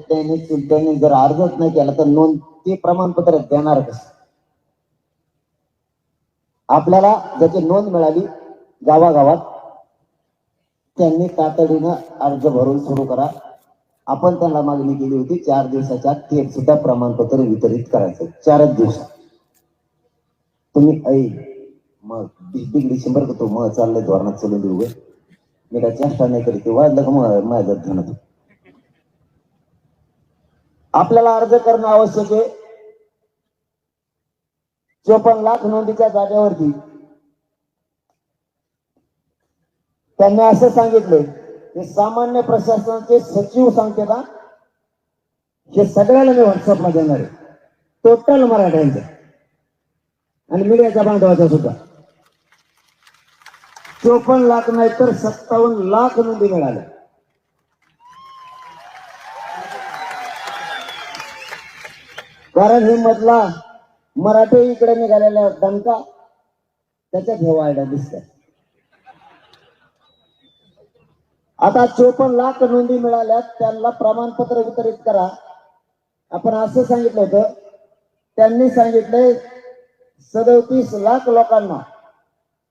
त्यांनी त्यांनी जर अर्जच नाही केला तर नोंद ते प्रमाणपत्र देणार कस आपल्याला ज्याची नोंद मिळाली गावागावात त्यांनी तातडीनं अर्ज भरून सुरू करा. आपण त्यांना मागणी केली होती चार दिवसाच्या आत ते सुद्धा प्रमाणपत्र वितरित करायचं. चारच दिवसात तुम्ही ऐ मग बिग डिसेंबर करतो तो मग चाललंय धोरणात चलून देऊ मी काय चेष्टा नाही करीत. वाजलं का मग माझ्या ध्यानात आपल्याला अर्ज करणं आवश्यक आहे. चोपन्न लाख नोंदीच्या जागेवरती. त्यांनी असं सांगितलंय हे सामान्य प्रशासनाचे सचिव सांगते का? हे सगळ्याला मी व्हॉट्सअपला देणार आहे. टोटल मराठ्यांचं. आणि मीडियाच्या बांधवाचा सुद्धा. चोपन्न लाख नाही तर सत्तावन्न लाख नोंदी मिळाल्या. कारण हे मधला मराठी इकडे निघालेला दणका. त्याच्यात हे वायडा दिसत आता चोपन्न लाख नोंदी मिळाल्यात त्यांना प्रमाणपत्र वितरित करा. आपण असं सांगितलं होतं. त्यांनी सांगितलंय सदतीस लाख लोकांना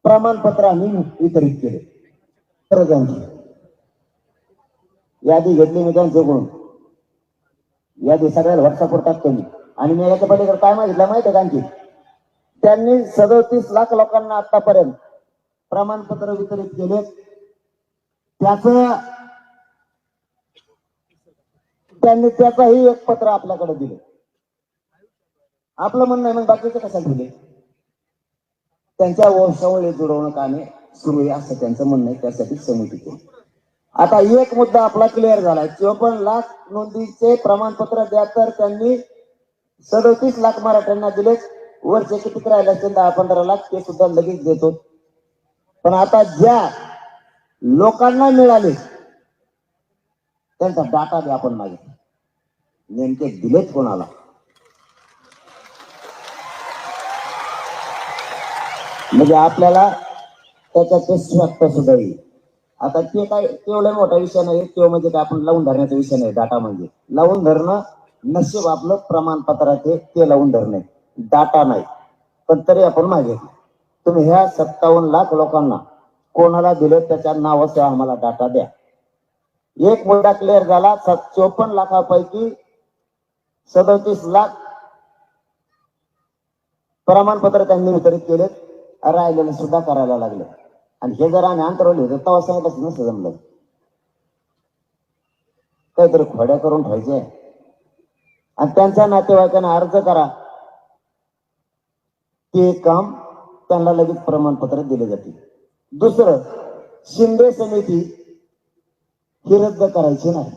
प्रमाणपत्र आम्ही वितरित केले. यादी घेतली मी त्यांच्याकडून यादी सगळ्याला व्हॉट्सअपवर टाकतो मी. आणि मी पलीकडे काय मागितलं माहिती आहे कारण आणखी? त्यांनी सदोतीस लाख लोकांना आतापर्यंत प्रमाणपत्र वितरित केले. त्याच त्यांनी त्याचंही एक पत्र आपल्याकडे दिले. आपलं म्हणणं आहे मग बाकीचे कशाला दिले? त्यांच्या वंशावळी जुळवणं कामे सुरू आहे असं त्यांचं म्हणणं आहे त्यासाठी समिती केली. आता एक मुद्दा आपला क्लिअर झालाय. चोपन्न लाख नोंदीचे प्रमाणपत्र द्या तर त्यांनी सदोतीस लाख मराठ्यांना दिलेच वरचे किती राहिले असतील दहा पंधरा लाख ते सुद्धा लगेच देतो. पण आता ज्या लोकांना मिळाले त्यांचा डाटा बी आपण मागितला नेमके दिलेच कोणाला? म्हणजे आपल्याला त्याच्या ते सुद्धा येईल. आता ते काय तेवढा मोठा विषय नाही तो म्हणजे काय आपण लावून धरण्याचा विषय नाही डाटा म्हणजे. लावून धरणं नशीब आपलं प्रमाणपत्राचे ते लावून धरणे डाटा नाही. पण तरी आपण मागितलं तुम्ही ह्या सत्तावन्न लाख लोकांना कोणाला दिलं त्याच्या नावासह आम्हाला डाटा द्या. एक मुद्दा क्लिअर झाला चोपन्न लाखापैकी सदोतीस लाख प्रमाणपत्र त्यांनी वितरित केले राहिलेले सुद्धा करायला लागले. आणि हे जर आम्ही अंतरवले होते तेव्हा सांगितलं नसतं जमलं. काहीतरी खोड्या करून ठेवायचे. आणि त्यांच्या नातेवाईकांना अर्ज करा. ते काम त्यांना लगेच प्रमाणपत्र दिले जाते. दुसरं शिंदे समिती ही रद्द करायची नाही.